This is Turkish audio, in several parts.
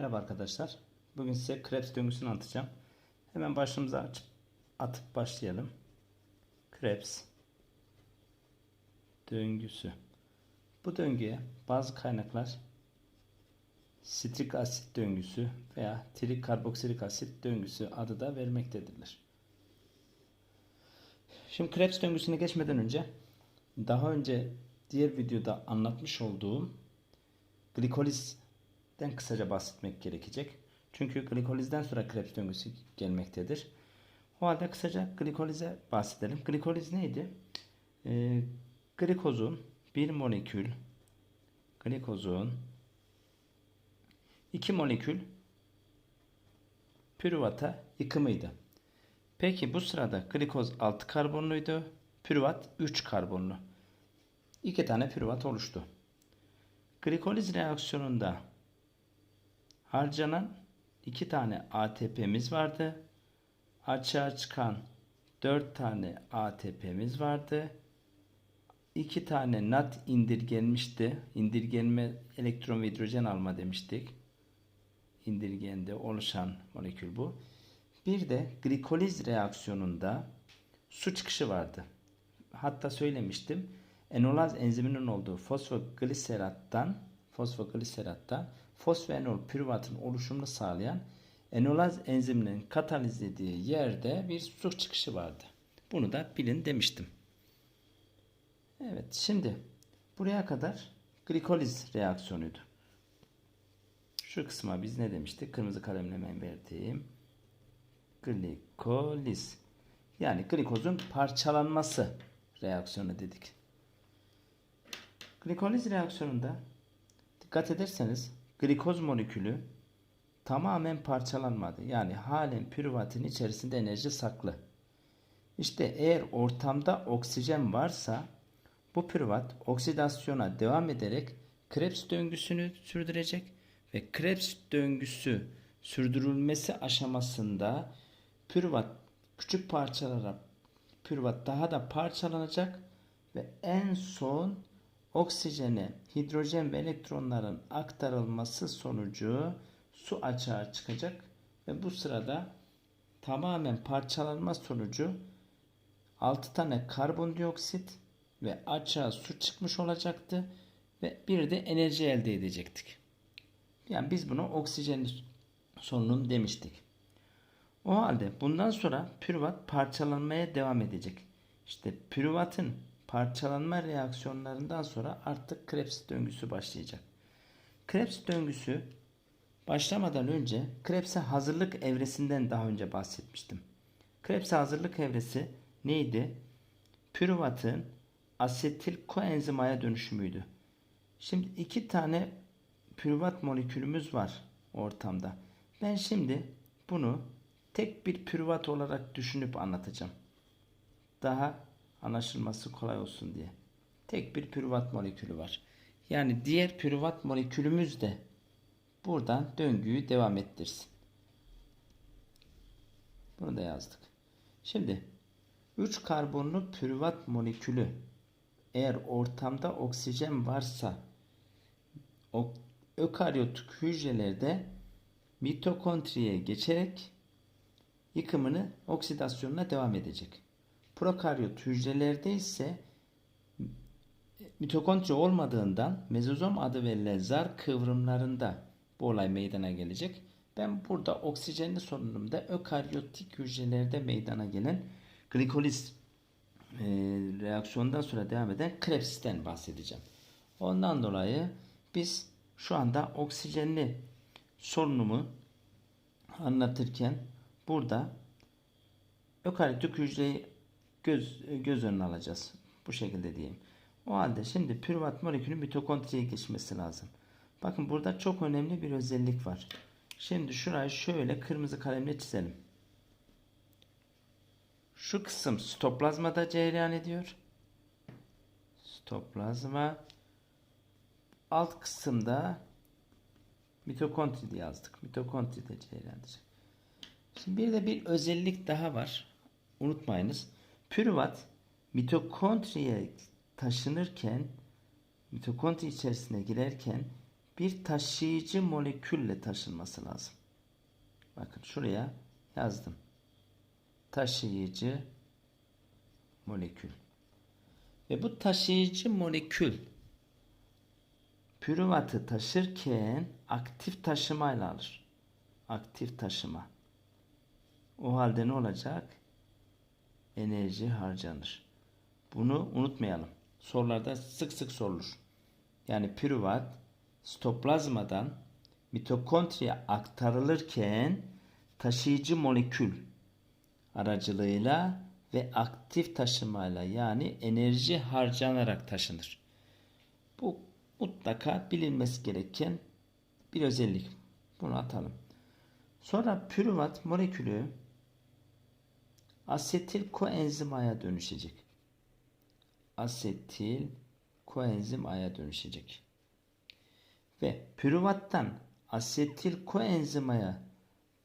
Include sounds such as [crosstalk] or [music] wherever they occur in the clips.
Merhaba arkadaşlar. Bugün size Krebs döngüsünü anlatacağım. Hemen başlığımıza açıp atıp başlayalım. Krebs döngüsü. Bu döngüye bazı kaynaklar sitrik asit döngüsü veya trikarboksilik asit döngüsü adı da vermektedirler. Şimdi Krebs döngüsüne geçmeden önce daha önce diğer videoda anlatmış olduğum glikolizden kısaca bahsetmek gerekecek. Çünkü glikolizden sonra Krebs döngüsü gelmektedir. O halde kısaca glikolize bahsedelim. Glikoliz neydi? Ee, glikozun bir molekül glikozun iki molekül pürüvata yıkımıydı. Peki bu sırada glikoz 6 karbonluydu. Pürüvat 3 karbonlu. İki tane pürüvat oluştu. Glikoliz reaksiyonunda harcanan iki tane ATP'miz vardı. Açığa çıkan 4 tane ATP'miz vardı. 2 tane NAT indirgenmişti. İndirgenme elektron ve hidrojen alma demiştik. İndirgende oluşan molekül bu. Bir de glikoliz reaksiyonunda su çıkışı vardı. Hatta söylemiştim. Enolaz enziminin olduğu fosfogliserattan fosfogliserattan fosfenol pürüvatın oluşumunu sağlayan enolaz enziminin katalizlediği yerde bir su çıkışı vardı. Bunu da bilin demiştim. Evet şimdi buraya kadar glikoliz reaksiyonuydu. Şu kısma biz ne demiştik? Kırmızı kalemle hemen verdiğim glikoliz. Yani glikozun parçalanması reaksiyonu dedik. Glikoliz reaksiyonunda dikkat ederseniz glikoz molekülü tamamen parçalanmadı. Yani halen pürüvatın içerisinde enerji saklı. İşte eğer ortamda oksijen varsa bu pürüvat oksidasyona devam ederek Krebs döngüsünü sürdürecek ve Krebs döngüsü sürdürülmesi aşamasında pürüvat küçük parçalara pürüvat daha da parçalanacak ve en son oksijene hidrojen ve elektronların aktarılması sonucu su açığa çıkacak ve bu sırada tamamen parçalanma sonucu 6 tane karbondioksit ve açığa su çıkmış olacaktı ve bir de enerji elde edecektik. Yani biz bunu oksijen solunum demiştik. O halde bundan sonra pürüvat parçalanmaya devam edecek. İşte pürüvatın parçalanma reaksiyonlarından sonra artık Krebs döngüsü başlayacak. Krebs döngüsü başlamadan önce Krebs'e hazırlık evresinden daha önce bahsetmiştim. Krebs'e hazırlık evresi neydi? Pürüvatın asetil koenzimaya dönüşümüydü. Şimdi iki tane pürüvat molekülümüz var ortamda. Ben şimdi bunu tek bir pürüvat olarak düşünüp anlatacağım. Daha anlaşılması kolay olsun diye. Tek bir pürüvat molekülü var. Yani diğer pürüvat molekülümüz de buradan döngüyü devam ettirsin. Bunu da yazdık. Şimdi 3 karbonlu pürüvat molekülü eğer ortamda oksijen varsa ökaryotik hücrelerde mitokondriye geçerek yıkımını oksidasyonuna devam edecek. Prokaryot hücrelerde ise mitokondri olmadığından mezozom adı verilen zar kıvrımlarında bu olay meydana gelecek. Ben burada oksijenli solunumda ökaryotik hücrelerde meydana gelen glikoliz e, reaksiyondan sonra devam eden Krebs'ten bahsedeceğim. Ondan dolayı biz şu anda oksijenli solunumu anlatırken burada ökaryotik hücreyi göz, göz önüne alacağız. Bu şekilde diyeyim. O halde şimdi pürüvat molekülün mitokondriye geçmesi lazım. Bakın burada çok önemli bir özellik var. Şimdi şurayı şöyle kırmızı kalemle çizelim. Şu kısım sitoplazmada cereyan ediyor. Sitoplazma alt kısımda mitokondri yazdık. Mitokondri de cereyan edecek. Şimdi bir de bir özellik daha var. Unutmayınız. Pürüvat mitokondriye taşınırken mitokondri içerisine girerken bir taşıyıcı molekülle taşınması lazım. Bakın şuraya yazdım. Taşıyıcı molekül. Ve bu taşıyıcı molekül pürüvatı taşırken aktif taşımayla alır. Aktif taşıma. O halde ne olacak? Enerji harcanır. Bunu unutmayalım. Sorularda sık sık sorulur. Yani pürüvat stoplazmadan mitokondriye aktarılırken taşıyıcı molekül aracılığıyla ve aktif taşımayla yani enerji harcanarak taşınır. Bu mutlaka bilinmesi gereken bir özellik. Bunu atalım. Sonra pürüvat molekülü asetil koenzim A'ya dönüşecek. Asetil koenzim A'ya dönüşecek. Ve pürüvattan asetil koenzim A'ya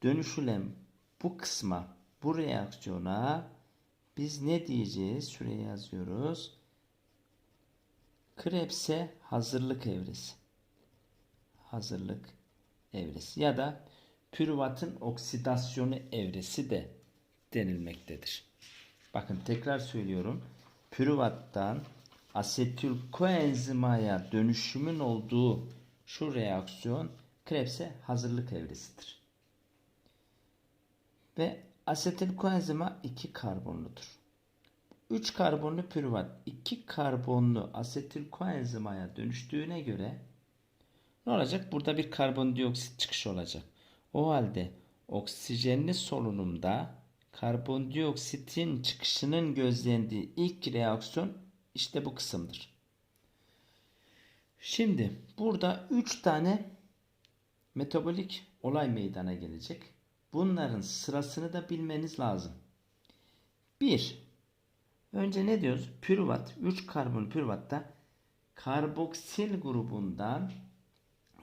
dönüşülen bu kısma, bu reaksiyona biz ne diyeceğiz? Şuraya yazıyoruz. Krebs'e hazırlık evresi. Hazırlık evresi ya da pürüvatın oksidasyonu evresi de denilmektedir. Bakın tekrar söylüyorum. Pürüvattan asetil koenzimaya dönüşümün olduğu şu reaksiyon Krebs'e hazırlık evresidir. Ve asetil koenzima 2 karbonludur. 3 karbonlu pürüvat 2 karbonlu asetil koenzimaya dönüştüğüne göre ne olacak? Burada bir karbondioksit çıkışı olacak. O halde oksijenli solunumda karbondioksitin çıkışının gözlendiği ilk reaksiyon işte bu kısımdır. Şimdi burada 3 tane metabolik olay meydana gelecek. Bunların sırasını da bilmeniz lazım. 1. Önce ne diyoruz? Pürüvat, 3 karbon pürüvatta karboksil grubundan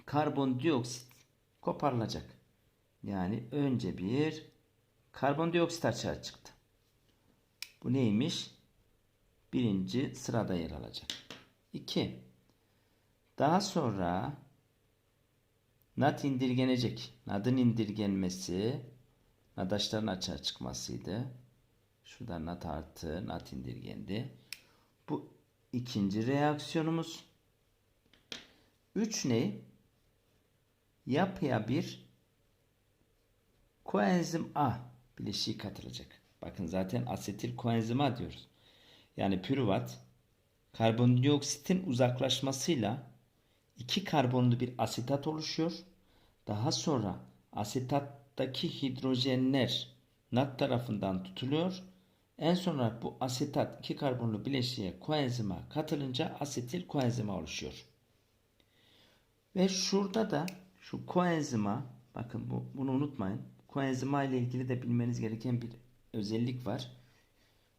karbondioksit koparılacak. Yani önce bir karbondioksit açığa çıktı. Bu neymiş? Birinci sırada yer alacak. 2. Daha sonra NAT indirgenecek. NAD'ın indirgenmesi NADAŞların açığa çıkmasıydı. Şurada NAT artı NAT indirgendi. Bu ikinci reaksiyonumuz. 3 ne? Yapıya bir koenzim A bileşiği katılacak. Bakın zaten asetil koenzim A diyoruz. Yani pürüvat karbondioksitin uzaklaşmasıyla iki karbonlu bir asetat oluşuyor. Daha sonra asetattaki hidrojenler NAT tarafından tutuluyor. En sonra bu asetat iki karbonlu bileşiğe koenzima katılınca asetil koenzima oluşuyor. Ve şurada da şu koenzima bakın bu, bunu unutmayın. Koenzima ile ilgili de bilmeniz gereken bir özellik var.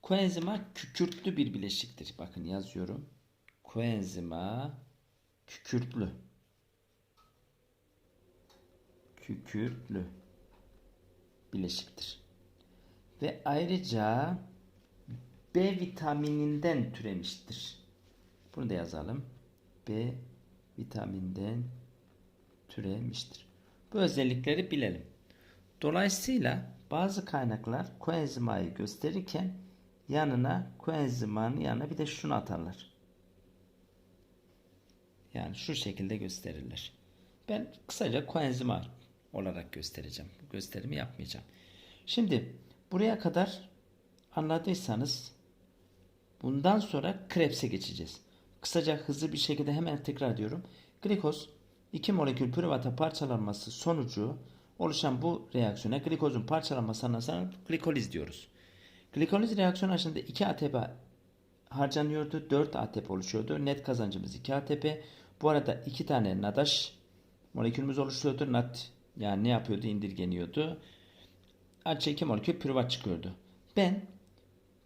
Koenzima kükürtlü bir bileşiktir. Bakın yazıyorum. Koenzima kükürtlü. Kükürtlü bileşiktir. Ve ayrıca B vitamininden türemiştir. Bunu da yazalım. B vitaminden türemiştir. Bu özellikleri bilelim. Dolayısıyla bazı kaynaklar koenzimayı gösterirken yanına koenzimanın yanına bir de şunu atarlar. Yani şu şekilde gösterirler. Ben kısaca koenzima olarak göstereceğim. Gösterimi yapmayacağım. Şimdi buraya kadar anladıysanız bundan sonra Krebs'e geçeceğiz. Kısaca hızlı bir şekilde hemen tekrar ediyorum. Glikoz iki molekül pürüvata parçalanması sonucu oluşan bu reaksiyona glikozun parçalanmasından sonra glikoliz diyoruz. Glikoliz reaksiyonu aşında 2 ATP harcanıyordu. 4 ATP oluşuyordu. Net kazancımız 2 ATP. Bu arada 2 tane nadaş molekülümüz oluşuyordu. NAT yani ne yapıyordu? indirgeniyordu. Ayrıca 2 molekül pürüvat çıkıyordu. Ben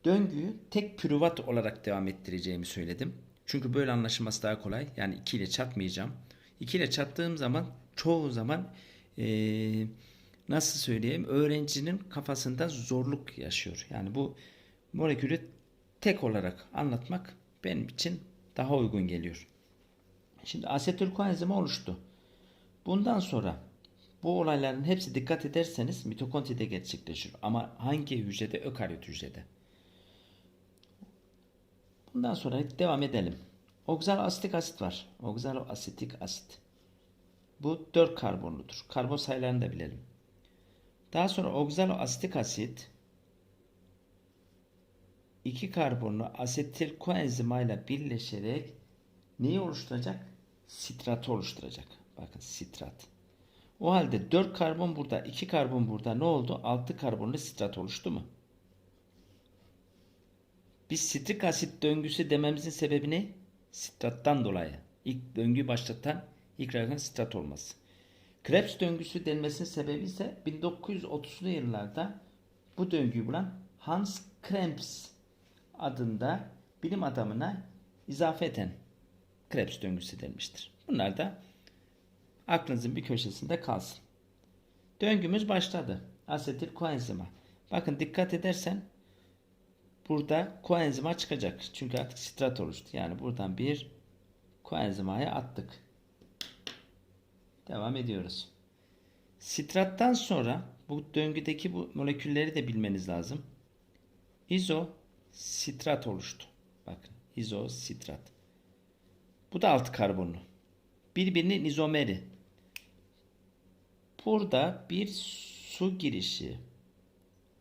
döngüyü tek pürüvat olarak devam ettireceğimi söyledim. Çünkü böyle anlaşılması daha kolay. Yani 2 ile çarpmayacağım. 2 ile çarptığım zaman çoğu zaman ee, nasıl söyleyeyim öğrencinin kafasında zorluk yaşıyor. Yani bu molekülü tek olarak anlatmak benim için daha uygun geliyor. Şimdi asetül koenzimi oluştu. Bundan sonra bu olayların hepsi dikkat ederseniz mitokondride gerçekleşir. Ama hangi hücrede? Ökaryot hücrede. Bundan sonra devam edelim. Oksaloasetik asit var. Oksaloasetik asit. Bu 4 karbonludur. Karbon sayılarını da bilelim. Daha sonra oksaloasetik asit 2 karbonlu asetil koenzimayla birleşerek neyi oluşturacak? Sitratı oluşturacak. Bakın sitrat. O halde 4 karbon burada, 2 karbon burada ne oldu? 6 karbonlu sitrat oluştu mu? Biz sitrik asit döngüsü dememizin sebebi ne? Sitrattan dolayı. İlk döngüyü başlatan reaksiyon sitrat olması. Krebs döngüsü denmesinin sebebi ise 1930'lu yıllarda bu döngüyü bulan Hans Krebs adında bilim adamına izafe eden Krebs döngüsü denmiştir. Bunlar da aklınızın bir köşesinde kalsın. Döngümüz başladı. Asetil koenzima. Bakın dikkat edersen burada koenzima çıkacak. Çünkü artık sitrat oluştu. Yani buradan bir koenzimaya attık. Devam ediyoruz. Sitrattan sonra bu döngüdeki bu molekülleri de bilmeniz lazım. İzo sitrat oluştu. Bakın izo sitrat. Bu da altı karbonlu. Birbirinin izomeri. Burada bir su girişi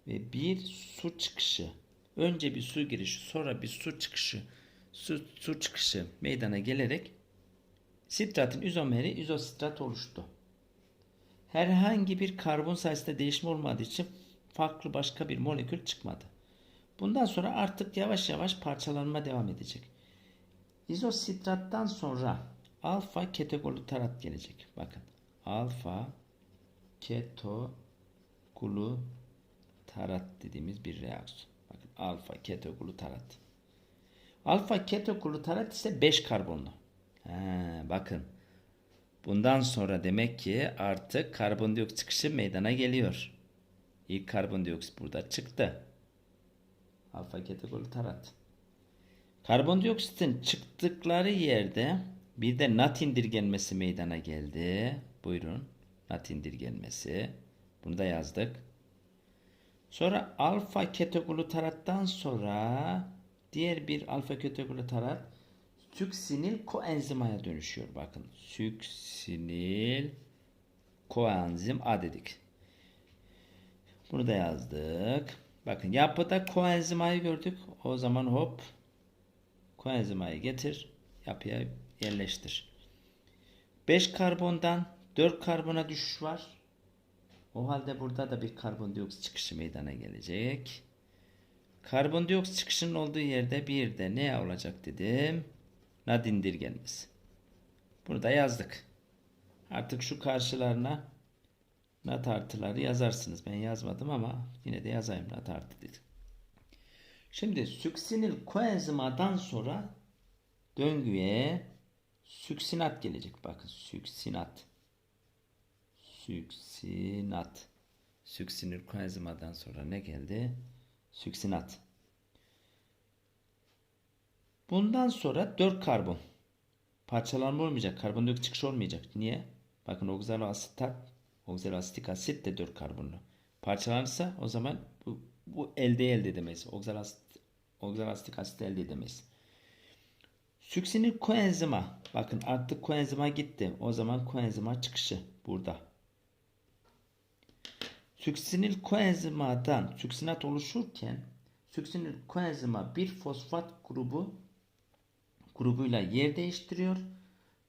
ve bir su çıkışı. Önce bir su girişi, sonra bir su çıkışı, su, su çıkışı meydana gelerek sitratın izomeri izositrat oluştu. Herhangi bir karbon sayısında değişme olmadığı için farklı başka bir molekül çıkmadı. Bundan sonra artık yavaş yavaş parçalanma devam edecek. İzositrattan sonra alfa ketoglutarat gelecek. Bakın alfa ketoglutarat dediğimiz bir reaksiyon. Bakın alfa ketoglutarat. Alfa ketoglutarat ise 5 karbonlu. He, bakın. Bundan sonra demek ki artık karbondioksit çıkışı meydana geliyor. İlk karbondioksit burada çıktı. Alfa ketoglutarat. Karbondioksitin çıktıkları yerde bir de nat indirgenmesi meydana geldi. Buyurun. Nat indirgenmesi. Bunu da yazdık. Sonra alfa ketoglutarattan sonra diğer bir alfa ketoglutarat süksinil koenzimaya dönüşüyor. Bakın süksinil koenzim A dedik. Bunu da yazdık. Bakın yapıda koenzimayı gördük. O zaman hop koenzimayı getir. Yapıya yerleştir. 5 karbondan 4 karbona düşüş var. O halde burada da bir karbondioksit çıkışı meydana gelecek. Karbondioksit çıkışının olduğu yerde bir de ne olacak dedim. Nadindir gelmesi. Bunu da yazdık. Artık şu karşılarına nat artıları yazarsınız. Ben yazmadım ama yine de yazayım nat artı dedim. Şimdi süksinil koenzimadan sonra döngüye süksinat gelecek. Bakın süksinat. Süksinat. Süksinil koenzimadan sonra ne geldi? Süksinat. Bundan sonra 4 karbon. Parçalanma olmayacak. Karbondioksit çıkışı olmayacak. Niye? Bakın oksaloasetat, oksaloasetik asit de 4 karbonlu. Parçalanırsa o zaman bu, bu elde elde edemeyiz. Oksaloasetik, oksaloasetik asit elde edemeyiz. Süksinil koenzima. Bakın artık koenzima gitti. O zaman koenzima çıkışı burada. Süksinil koenzimadan süksinat oluşurken süksinil koenzima bir fosfat grubu grubuyla yer değiştiriyor.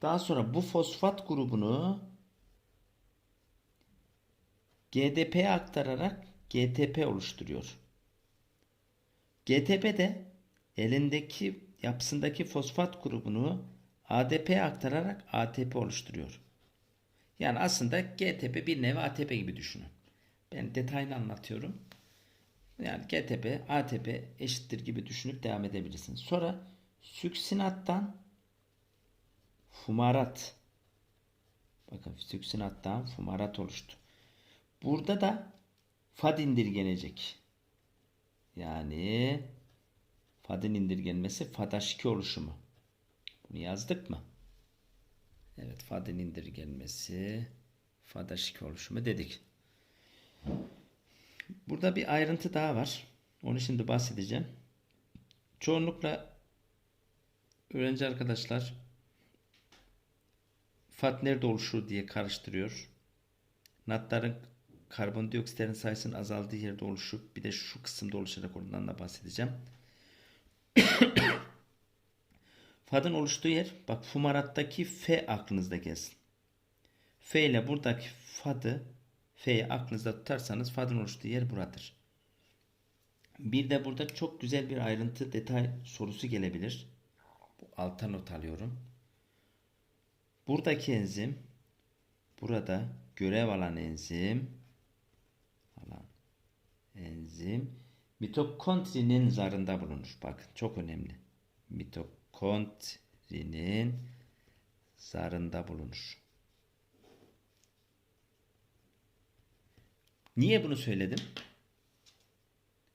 Daha sonra bu fosfat grubunu GDP'ye aktararak GTP oluşturuyor. GTP de elindeki yapısındaki fosfat grubunu ADP'ye aktararak ATP oluşturuyor. Yani aslında GTP bir nevi ATP gibi düşünün. Ben detayını anlatıyorum. Yani GTP, ATP eşittir gibi düşünüp devam edebilirsiniz. Sonra süksinattan fumarat. Bakın süksinattan fumarat oluştu. Burada da fad indirgenecek. Yani fadın indirgenmesi FADH2 oluşumu. Bunu yazdık mı? Evet fadın indirgenmesi. Fada şik oluşumu dedik. Burada bir ayrıntı daha var. Onu şimdi bahsedeceğim. Çoğunlukla öğrenci arkadaşlar fat nerede oluşur diye karıştırıyor. Natların karbondioksitlerin sayısının azaldığı yerde oluşup bir de şu kısımda oluşacak ondan da bahsedeceğim. [coughs] Fadın oluştuğu yer bak fumarattaki F aklınızda gelsin. F ile buradaki fadı F'yi aklınızda tutarsanız fadın oluştuğu yer buradır. Bir de burada çok güzel bir ayrıntı detay sorusu gelebilir. Alta not alıyorum. Buradaki enzim burada görev alan enzim alan enzim mitokondrinin zarında bulunur. Bakın çok önemli. Mitokondrinin zarında bulunur. Niye bunu söyledim?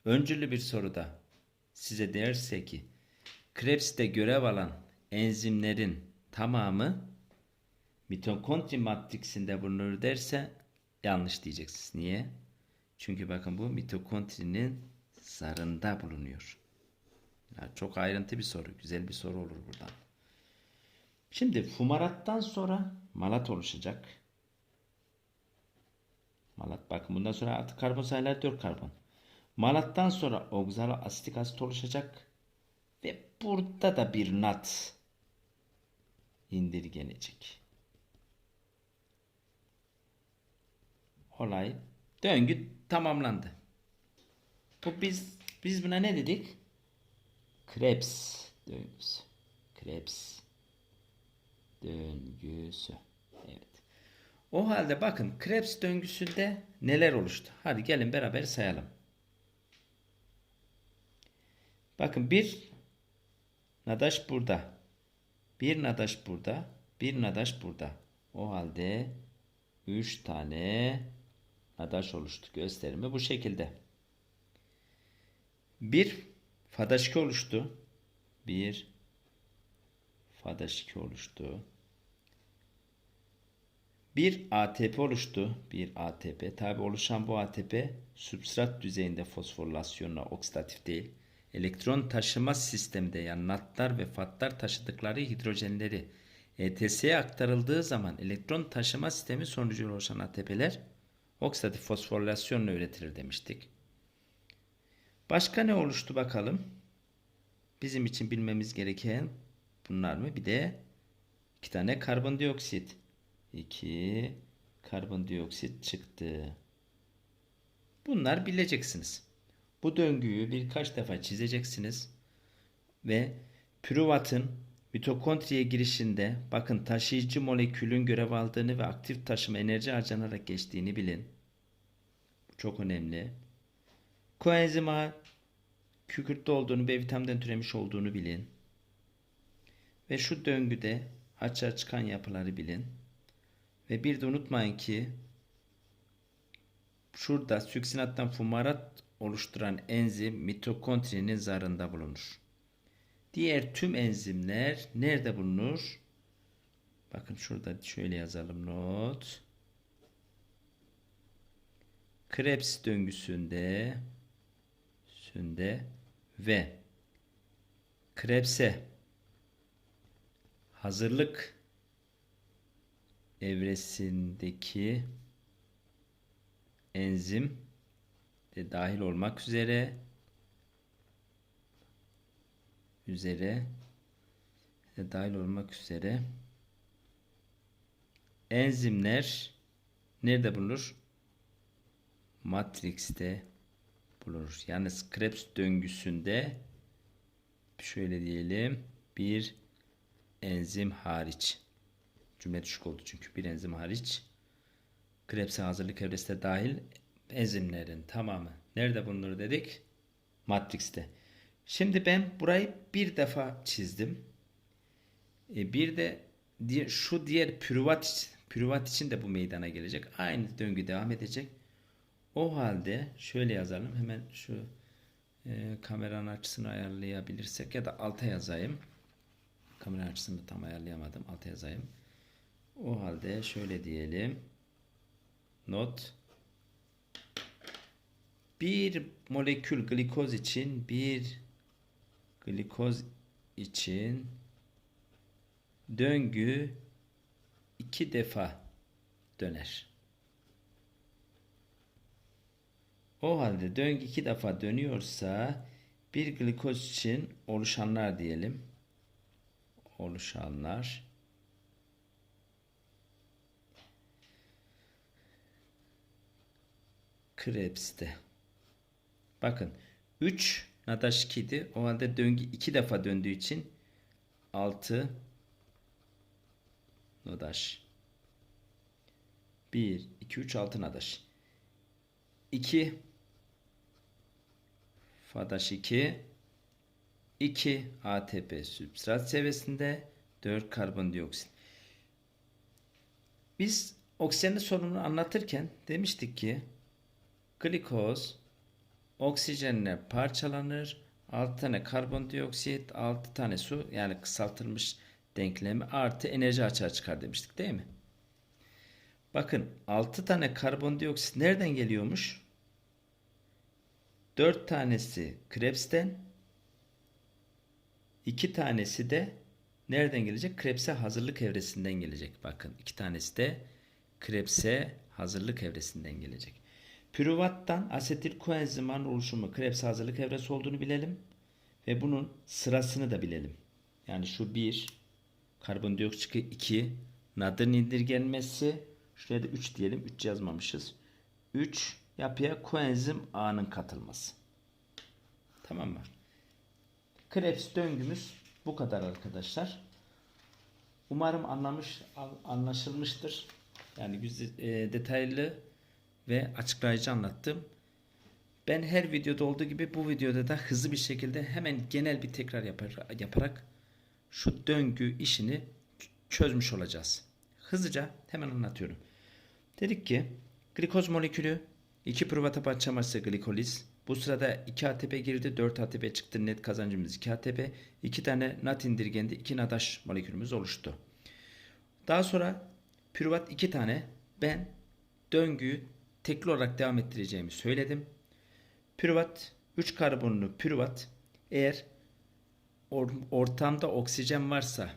Öncüllü bir soruda size derse ki Krebs'te görev alan enzimlerin tamamı mitokondri matriksinde bulunur derse yanlış diyeceksiniz. Niye? Çünkü bakın bu mitokondrinin zarında bulunuyor. Yani çok ayrıntı bir soru. Güzel bir soru olur buradan. Şimdi fumarattan sonra malat oluşacak. Malat bakın bundan sonra artık karbon sayıları 4 karbon. Malattan sonra oksalo asitik asit oluşacak. Ve burada da bir nat indirgenecek. Olay döngü tamamlandı. Bu biz biz buna ne dedik? Krebs döngüsü. Krebs döngüsü. Evet. O halde bakın Krebs döngüsünde neler oluştu? Hadi gelin beraber sayalım. Bakın bir nadaş burada. Bir nadaş burada. Bir nadaş burada. O halde 3 tane nadaş oluştu. Gösterimi bu şekilde. Bir fadaşki oluştu. Bir fadaşki oluştu. Bir ATP oluştu. Bir ATP. Tabi oluşan bu ATP substrat düzeyinde fosforilasyonla oksidatif değil. Elektron taşıma sisteminde yani natlar ve fatlar taşıdıkları hidrojenleri ETS'ye aktarıldığı zaman elektron taşıma sistemi sonucu oluşan ATP'ler oksidatif fosforilasyonla üretilir demiştik. Başka ne oluştu bakalım? Bizim için bilmemiz gereken bunlar mı? Bir de iki tane karbondioksit. 2 karbondioksit çıktı. Bunlar bileceksiniz. Bu döngüyü birkaç defa çizeceksiniz ve pürüvatın mitokondriye girişinde bakın taşıyıcı molekülün görev aldığını ve aktif taşıma enerji harcanarak geçtiğini bilin. Bu çok önemli. Koenzim A kükürtte olduğunu B vitaminden türemiş olduğunu bilin. Ve şu döngüde açığa çıkan yapıları bilin. Ve bir de unutmayın ki şurada süksinattan fumarat oluşturan enzim mitokondrinin zarında bulunur. Diğer tüm enzimler nerede bulunur? Bakın şurada şöyle yazalım not. Krebs döngüsünde sünde ve Krebs'e hazırlık evresindeki enzim de dahil olmak üzere üzere de dahil olmak üzere enzimler nerede bulunur? Matrix'te bulunur. Yani Krebs döngüsünde şöyle diyelim bir enzim hariç. Cümle düşük oldu çünkü bir enzim hariç. Krebs'e hazırlık evresine dahil enzimlerin tamamı nerede bulunur dedik? Matrix'te. Şimdi ben burayı bir defa çizdim. E bir de şu diğer pürüvat, pürüvat için de bu meydana gelecek. Aynı döngü devam edecek. O halde şöyle yazalım. Hemen şu e, kameranın açısını ayarlayabilirsek ya da alta yazayım. Kamera açısını tam ayarlayamadım. Alta yazayım. O halde şöyle diyelim. Not. Bir molekül glikoz için bir glikoz için döngü iki defa döner. O halde döngü iki defa dönüyorsa bir glikoz için oluşanlar diyelim. Oluşanlar Krebs'te. Bakın 3 Nadaş 2 idi. O halde döngü 2 defa döndüğü için 6 Nadaş. 1 2 3 6 Nadaş. 2 Fadaş 2 2 ATP sübstrat seviyesinde 4 karbondioksit. Biz oksijenin sorununu anlatırken demiştik ki glikoz oksijenle parçalanır. 6 tane karbondioksit, 6 tane su yani kısaltılmış denklemi artı enerji açığa çıkar demiştik değil mi? Bakın 6 tane karbondioksit nereden geliyormuş? 4 tanesi Krebs'ten 2 tanesi de nereden gelecek? Krebs'e hazırlık evresinden gelecek. Bakın 2 tanesi de Krebs'e hazırlık evresinden gelecek. Pürüvattan asetil koenziman oluşumu Krebs hazırlık evresi olduğunu bilelim. Ve bunun sırasını da bilelim. Yani şu 1, karbondioksit 2, nadın indirgenmesi, şuraya da 3 diyelim. 3 yazmamışız. 3 yapıya koenzim A'nın katılması. Tamam mı? Krebs döngümüz bu kadar arkadaşlar. Umarım anlamış anlaşılmıştır. Yani güzel, e, detaylı ve açıklayıcı anlattım. Ben her videoda olduğu gibi bu videoda da hızlı bir şekilde hemen genel bir tekrar yapar, yaparak şu döngü işini çözmüş olacağız. Hızlıca hemen anlatıyorum. Dedik ki glikoz molekülü 2 pürvata parçaması glikoliz. Bu sırada 2 ATP girdi 4 ATP çıktı net kazancımız 2 ATP. 2 tane NAT indirgendi 2 NADAŞ molekülümüz oluştu. Daha sonra pürvat 2 tane ben döngüyü tekli olarak devam ettireceğimi söyledim. Pürvat 3 karbonlu pürvat eğer or ortamda oksijen varsa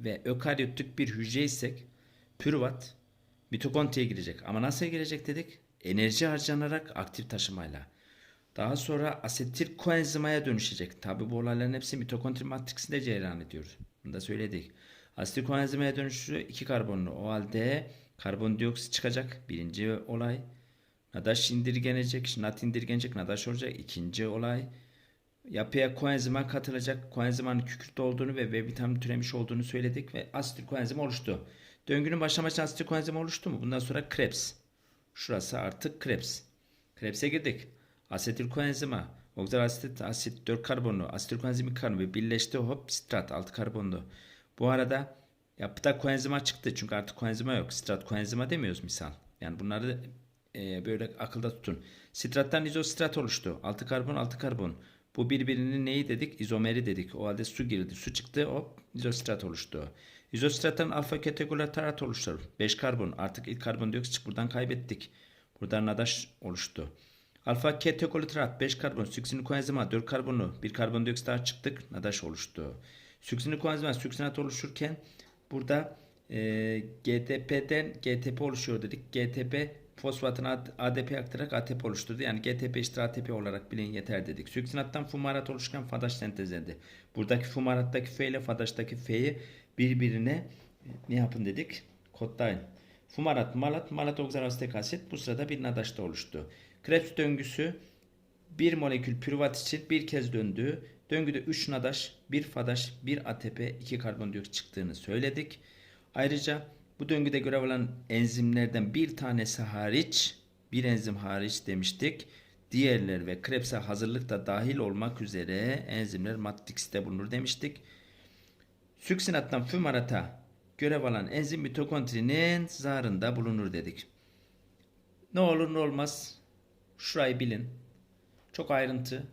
ve ökaryotik bir hücre isek pürvat mitokondriye girecek. Ama nasıl girecek dedik? Enerji harcanarak aktif taşımayla. Daha sonra asetil koenzimaya dönüşecek. Tabi bu olayların hepsi mitokondri matriksinde cereyan ediyor. Bunu da söyledik. Asetil koenzimaya dönüşü iki karbonlu. O halde karbondioksit çıkacak. Birinci olay. Nadaş indirgenecek. Nat indirgenecek. Nadaş olacak. İkinci olay. Yapıya koenzima katılacak. Koenzimanın kükürt olduğunu ve B vitamini türemiş olduğunu söyledik ve asetil koenzim oluştu. Döngünün başlangıçta asetil koenzim oluştu mu? Bundan sonra Krebs. Şurası artık Krebs. Krebs'e girdik. Asetil koenzima. Oksalasit asit 4 karbonlu. Asetil koenzimi karbonu birleşti. Hop strat 6 karbonlu. Bu arada yapıda koenzima çıktı. Çünkü artık koenzima yok. Strat koenzima demiyoruz misal. Yani bunları e, böyle akılda tutun. Strattan izostrat oluştu. 6 karbon 6 karbon. Bu birbirinin neyi dedik? İzomeri dedik. O halde su girdi. Su çıktı. Hop izostrat oluştu. İzostrattan alfa kategoriler tarat oluşturur. 5 karbon. Artık ilk karbondioksit buradan kaybettik. Buradan nadaş oluştu. Alfa ketekolitrat 5 karbon, süksini koenzima 4 karbonu, 1 karbondioksit daha çıktık. Nadaş oluştu. Süksini koenzima süksinat oluşurken burada e, GTP'den GTP oluşuyor dedik. GTP fosfatın ADP aktararak ATP oluşturdu. Yani GTP işte ATP olarak bilin yeter dedik. Süksinattan fumarat oluşurken fadaş sentezlendi. Buradaki fumarattaki F ile fadaştaki F'yi birbirine e, ne yapın dedik? Kodlayın. Fumarat, malat, malat oksalasetik asit bu sırada bir nadaşta oluştu. Krebs döngüsü bir molekül pürüvat için bir kez döndü. Döngüde 3 nadaş, 1 fadaş, 1 ATP, 2 karbondioksit çıktığını söyledik. Ayrıca bu döngüde görev alan enzimlerden bir tanesi hariç, bir enzim hariç demiştik. Diğerler ve Krebs'e hazırlıkta dahil olmak üzere enzimler matrikste bulunur demiştik. Süksinattan fümarata görev alan enzim mitokondrinin zarında bulunur dedik. Ne olur ne olmaz şurayı bilin. Çok ayrıntı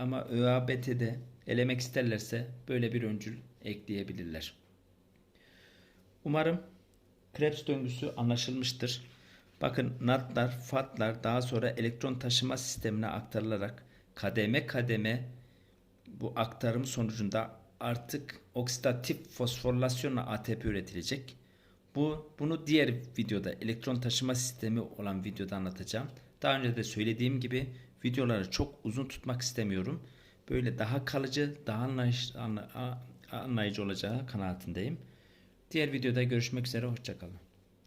ama ÖABT'de elemek isterlerse böyle bir öncül ekleyebilirler. Umarım Krebs döngüsü anlaşılmıştır. Bakın natlar, fatlar daha sonra elektron taşıma sistemine aktarılarak kademe kademe bu aktarım sonucunda artık oksidatif fosforilasyonla ATP üretilecek. Bu bunu diğer videoda elektron taşıma sistemi olan videoda anlatacağım. Daha önce de söylediğim gibi videoları çok uzun tutmak istemiyorum. Böyle daha kalıcı, daha anlayış, anlayıcı olacağı kanaatindeyim. Diğer videoda görüşmek üzere. Hoşçakalın.